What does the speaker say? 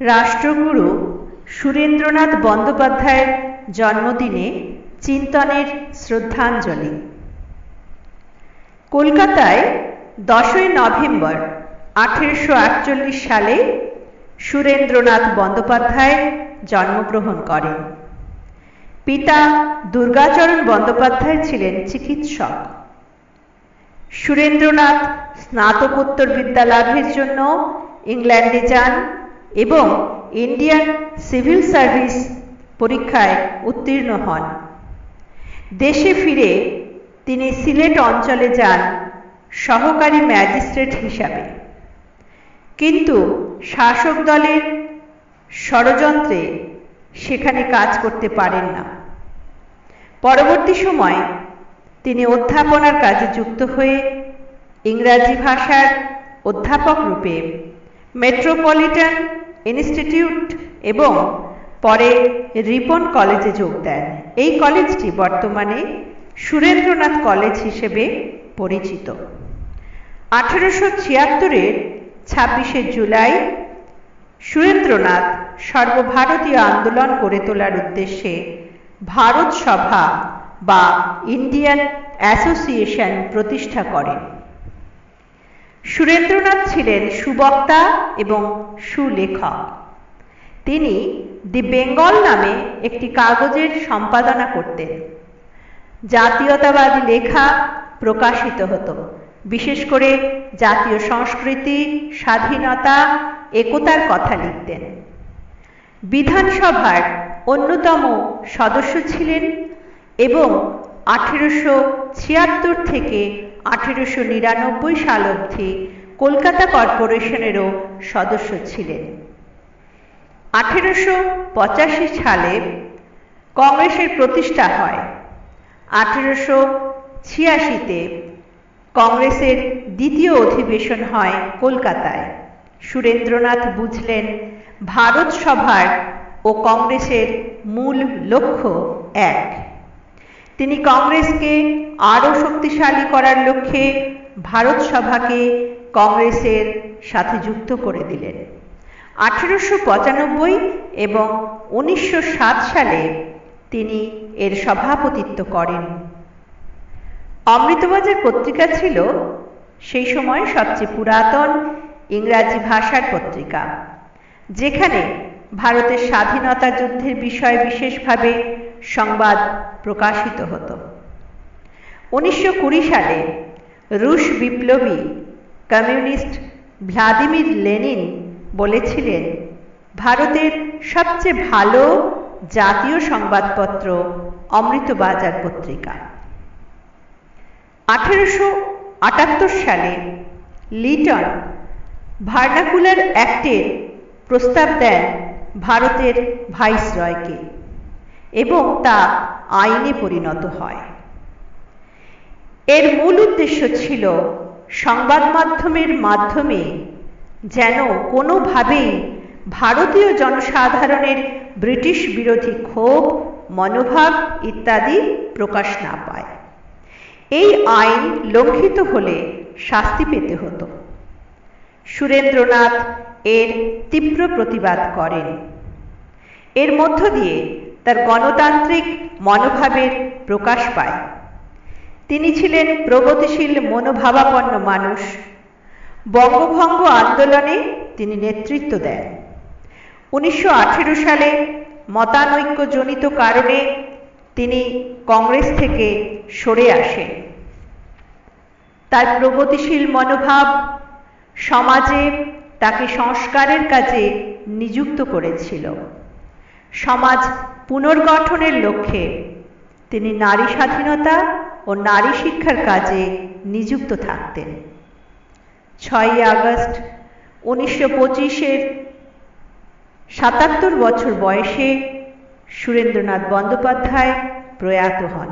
রাষ্ট্রগুরু সুরেন্দ্রনাথ বন্দ্যোপাধ্যায়ের জন্মদিনে চিন্তনের শ্রদ্ধাঞ্জলি। কলকাতায় দশই নভেম্বর আঠেরোশো আটচল্লিশ সালে সুরেন্দ্রনাথ বন্দ্যোপাধ্যায় জন্মগ্রহণ করেন। পিতা দুর্গাচরণ বন্দ্যোপাধ্যায় ছিলেন চিকিৎসক। সুরেন্দ্রনাথ স্নাতকোত্তর বিদ্যা লাভের জন্য ইংল্যান্ডে যান। এবং ইন্ডিয়ান সিভিল সার্ভিস পরীক্ষায় উত্তীর্ণ হন। দেশে ফিরে তিনি সিলেট অঞ্চলে যান সহকারী ম্যাজিস্ট্রেট হিসাবে। কিন্তু শাসক দলের ষড়যন্ত্রে সেখানে কাজ করতে পারেন না। পরবর্তী সময় তিনি অধ্যাপনার কাজে যুক্ত হয়ে ইংরাজি ভাষার অধ্যাপক রূপে মেট্রোপলিটন ইনস্টিটিউট এবং পরে রিপন কলেজে যোগ দেন। এই কলেজটি বর্তমানে সুরেন্দ্রনাথ কলেজ হিসেবে পরিচিত। আঠেরোশো ছিয়াত্তরের ছাব্বিশে জুলাই সুরেন্দ্রনাথ সর্বভারতীয় আন্দোলন গড়ে তোলার উদ্দেশ্যে ভারত সভা বা ইন্ডিয়ান অ্যাসোসিয়েশন প্রতিষ্ঠা করেন। সুরেন্দ্রনাথ ছিলেন সুবক্তা এবং সুলেখক। তিনি দি বেঙ্গল নামে একটি কাগজের সম্পাদনা করতেন। জাতীয়তাবাদী লেখা প্রকাশিত হতো। বিশেষ করে জাতীয় সংস্কৃতি, স্বাধীনতা, একতার কথা লিখতেন। বিধানসভার অন্যতম সদস্য ছিলেন এবং আঠেরোশো ছিয়াত্তর থেকে আঠেরোশো নিরানব্বই সাল অবধি কলকাতা কর্পোরেশনেরও সদস্য ছিলেন। আঠেরোশো পঁচাশি সালে কংগ্রেসের প্রতিষ্ঠা হয়। আঠেরোশো ছিয়াশিতে কংগ্রেসের দ্বিতীয় অধিবেশন হয় কলকাতায়। সুরেন্দ্রনাথ বুঝলেন, ভারত সভার ও কংগ্রেসের মূল লক্ষ্য এক। তিনি কংগ্রেসকে আরও শক্তিশালী করার লক্ষ্যে ভারত সভাকে কংগ্রেসের সাথে যুক্ত করে দিলেন। আঠেরোশো পঁচানব্বই এবং উনিশশো সাত সালে তিনি এর সভাপতিত্ব করেন। অমৃতবাজার পত্রিকা ছিল সেই সময় সবচেয়ে পুরাতন ইংরাজি ভাষার পত্রিকা, যেখানে ভারতের স্বাধীনতা যুদ্ধের বিষয়ে বিশেষভাবে সংবাদ প্রকাশিত হতো। উনিশশো সালে রুশ বিপ্লবী কমিউনিস্ট ভ্লাদিমির লেনিন বলেছিলেন, ভারতের সবচেয়ে ভালো জাতীয় সংবাদপত্র অমৃতবাজার পত্রিকা। আঠেরোশো আটাত্তর সালে লিটন ভার্নাকুলার অ্যাক্টের প্রস্তাব দেন ভারতের ভাইসরয়কে। এবং তা আইনে পরিণত হয়। এর মূল উদ্দেশ্য ছিল সংবাদ মাধ্যমের মাধ্যমে যেন কোনোভাবেই ভারতীয় জনসাধারণের ব্রিটিশ বিরোধী ক্ষোভ, মনোভাব ইত্যাদি প্রকাশ না পায়। এই আইন লঙ্ঘিত হলে শাস্তি পেতে হতো। সুরেন্দ্রনাথ এর তীব্র প্রতিবাদ করেন। এর মধ্য দিয়ে তার গণতান্ত্রিক মনোভাবের প্রকাশ পায়। তিনি ছিলেন প্রগতিশীল মনোভাবাপন্ন মানুষ। বঙ্গভঙ্গ আন্দোলনে তিনি নেতৃত্ব দেন। উনিশশো আঠেরো সালে মতানৈক্যজনিত কারণে তিনি কংগ্রেস থেকে সরে আসেন। তার প্রগতিশীল মনোভাব সমাজে তাকে সংস্কারের কাজে নিযুক্ত করেছিল। সমাজ পুনর্গঠনের লক্ষ্যে তিনি নারী স্বাধীনতা ও নারী শিক্ষার কাজে নিযুক্ত থাকতেন। ছয়ই আগস্ট উনিশশো পঁচিশের সাতাত্তর বছর বয়সে সুরেন্দ্রনাথ বন্দ্যোপাধ্যায় প্রয়াত হন।